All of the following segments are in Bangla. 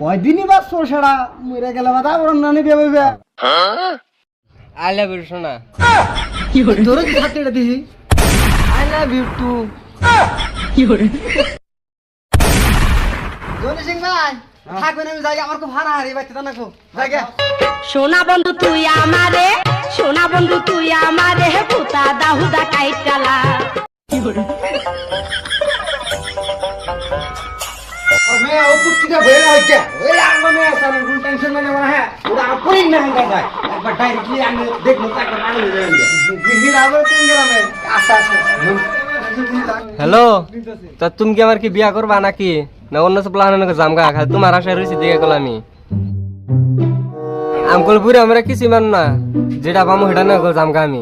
কয়দিনই বা সোর সারা মরে গেলে বা তারপর নানি বিয়ে বইবে। আই লাভ ইউ সোনা। তোর কি দিছি I love you too. Johnny Singh ভাই থাকবেন আমি যাই আমার খুব হারি বাইতে না খুব জায়গা সোনা বন্ধু তুই আমারে সোনা বন্ধু তুই আমারে পুতা দাহুদা কাইটালা मैं वो कुछ का भेड़ है क्या ए यार मैं सर फुल टेंशन में ना है पूरा पूरी ना है भाई एक बार डायरेक्टली आने देख मत कर मालूम हो जाएंगे फिर आवे तुम जरा मैं आशा হ্যালো তা তুমি কি আমার কি বিয়া করবা নাকি না অন্য সব প্লান জামগা খালি তোমার আশায় রয়েছে দেখে গেল আমি আমকল বুড়ে আমরা কিছু মান না যেটা পামো সেটা না গো জামগা আমি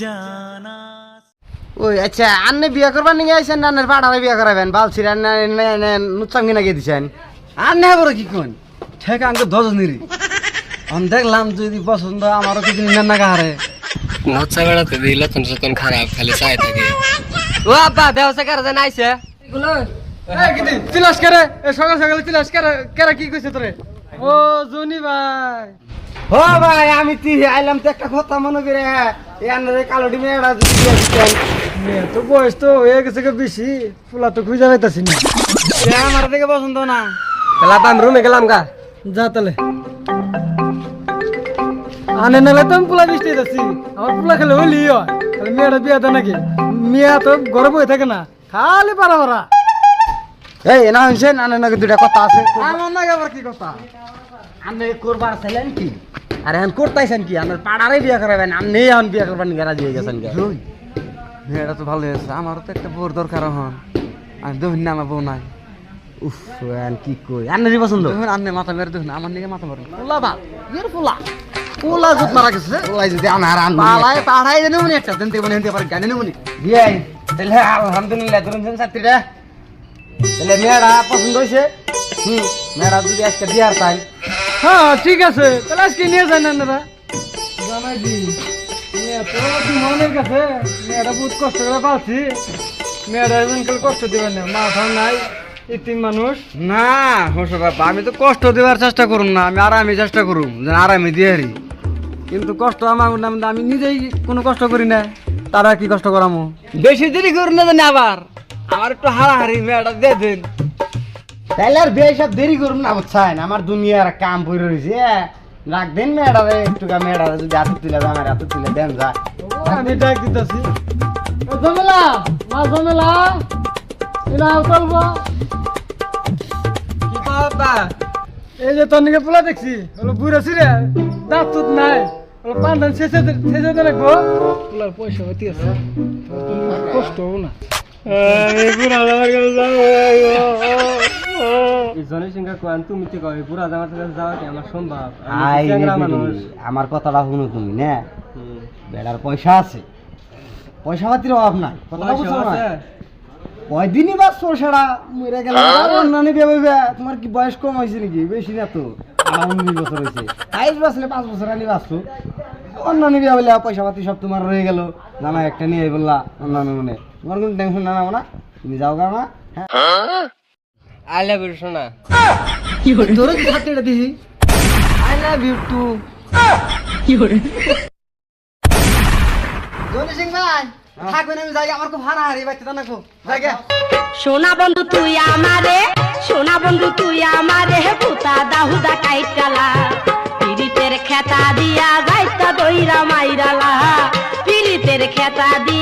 जाना ওই আচ্ছা আন্নে বিয়া করবার নিয়ে আইছেন না আন্নের পাড়ারে বিয়া করাবেন? বাল সিরা নুচ্চাম কিনা গিয়ে দিছেন? আন্নে বড় কি কোন? ঠিক আঙ্কে দশ নিরি আমি দেখলাম যদি পছন্দ আমারও কিছু নিলেন না কাহারে। নচ্চা বেড়াতে দিল তখন যখন খারাপ খালি চাই থাকে। ও আব্বা ব্যবসা করে জানা আইছে? তিলাস করে? সকাল সকালে তিলাস কেরা কি কইছে তোরে? ও জনি ভাই। ও ভাই আমি তি আইলাম তো একটা কথা মনে করে। এই কালো ডিমে এড়া তো বয়স তো হয়ে গেছে গে বেশি। ফুলা তো খুঁজে পাইতাছি না। এ আমার দেখে পছন্দ না। তাহলে আব্বা আমি রুমে গেলাম গা। যা তাহলে। আনে নালে তো আমি পোলা বৃষ্টি যাচ্ছি আমার পোলা খেলে হলি হয়। তাহলে মেয়েটা বিয়ে দেয় নাকি? মেয়ে তো ঘরে বই থাকে না। খালি পারা পারা এই না হইছে আনে নাকি দুটা কথা আছে। আমার নাকি আবার কি কথা? আপনি করবার চাইলেন কি? আরে এখন করতেছেন কি? আপনার পাড়ারে বিয়ে করাবেন আপনি এখন বিয়ে করবার নিয়ে রাজি হয়ে গেছেন মেয়েটা তো ভালো হয়েছে। আমারও তো একটা বউর দরকার হন আমি দেখুন না আমার বউ নাই। উফ এন কি কই? আন্নারই পছন্দ? দেখুন আন্নে মাথা মেরে দেখুন আমার নিকে মাথা মারুন পোলা বা ইয়ের পোলা। পোলা জুত মারা গেছে পোলাই যদি আনার আন পালাই পাড়াই দেনে মনে একটা দেন তেমন হেনতে পারে গানে মনে বিয়াই তাহলে আলহামদুলিল্লাহ ধরুন দেন ছাত্রীরা তাহলে মেয়েরা পছন্দ হয়েছে হুম মেয়েরা যদি আজকে বিয়ার তাই হ্যাঁ ঠিক আছে। তাহলে আজকে নিয়ে যান আপনারা জানাই দি মনের কাছে। মেয়েরা বহুত কষ্ট করে পাচ্ছি মেয়েরা এজনকাল কষ্ট দিবেন না। মাথা নাই ইতিম মানুষ। না হোসর বাবা আমি তো কষ্ট দেওয়ার চেষ্টা করুন না আমি আরামে চেষ্টা করুম যেন আরামে দিয়ে হারি। কিন্তু কষ্ট আমার নাম আমি নিজেই কোনো কষ্ট করি না। তারা কি কষ্ট করামো? বেশি দেরি করুন না জানি আবার। আমার একটু হারাহারি মেয়েটা দিয়ে দেন। তাহলে আর বিয়ে সব দেরি করুন না বুঝছেন আমার দুনিয়ার কাম পড়ে রয়েছে রাখবেন মেয়েটারে একটু মেয়েটারে যদি হাতে তুলে দেয় আমার হাতে তুলে দেন যা। আমি ডাক দিতেছি। জমেলা মা জমেলা এটা চলবো কি আব্বা এই যে তোর নিকে পোলা দেখছি হলো বুড়া ছিরে দাঁত তুত নাই হলো পান্ডান শেষে শেষে দে রাখব। পোলার পয়সা হইতে আছে। কষ্ট হব না। আমি বুড়া আমার কাছে এই যাব আমার কথাটা শুনো তুমি না। বেড়ার পয়সা আছে। পয়সা পাতির অভাব নাই কথাটা পয়সা বুঝছ না? আছে? কয়দিনই বা সোর সারা মরে গেলে? অন্যান্য বইবে তোমার কি বয়স কম হয়েছে নাকি? বেশি না তো। উনিশ বছর হয়েছে। বাইশ বছরে পাঁচ বছর আনি বাঁচছো অন্যান্য বিয়ে বললে পয়সা পাতি সব তোমার রয়ে গেল। জামা একটা নিয়ে বললা অন্যান্য মনে। তোমার কোনো টেনশন না না। তুমি যাও গা মা। হ্যাঁ? আই লাভ ইউ সোনা তোর কি হাতে এটা দিছি I love you too Johnny Singh ভাই থাকবেন আমি যাই আমার খুব হানা হারি বাইতে না খুব। জায়গা সোনা বন্ধু তুই আমারে সোনা বন্ধু তুই আমারে পুতা দাহুদা কাইটালা পিরিতের খেতা দিয়া যাইতা দইরা মাইরালা। পিরিতের খেতা দিয়া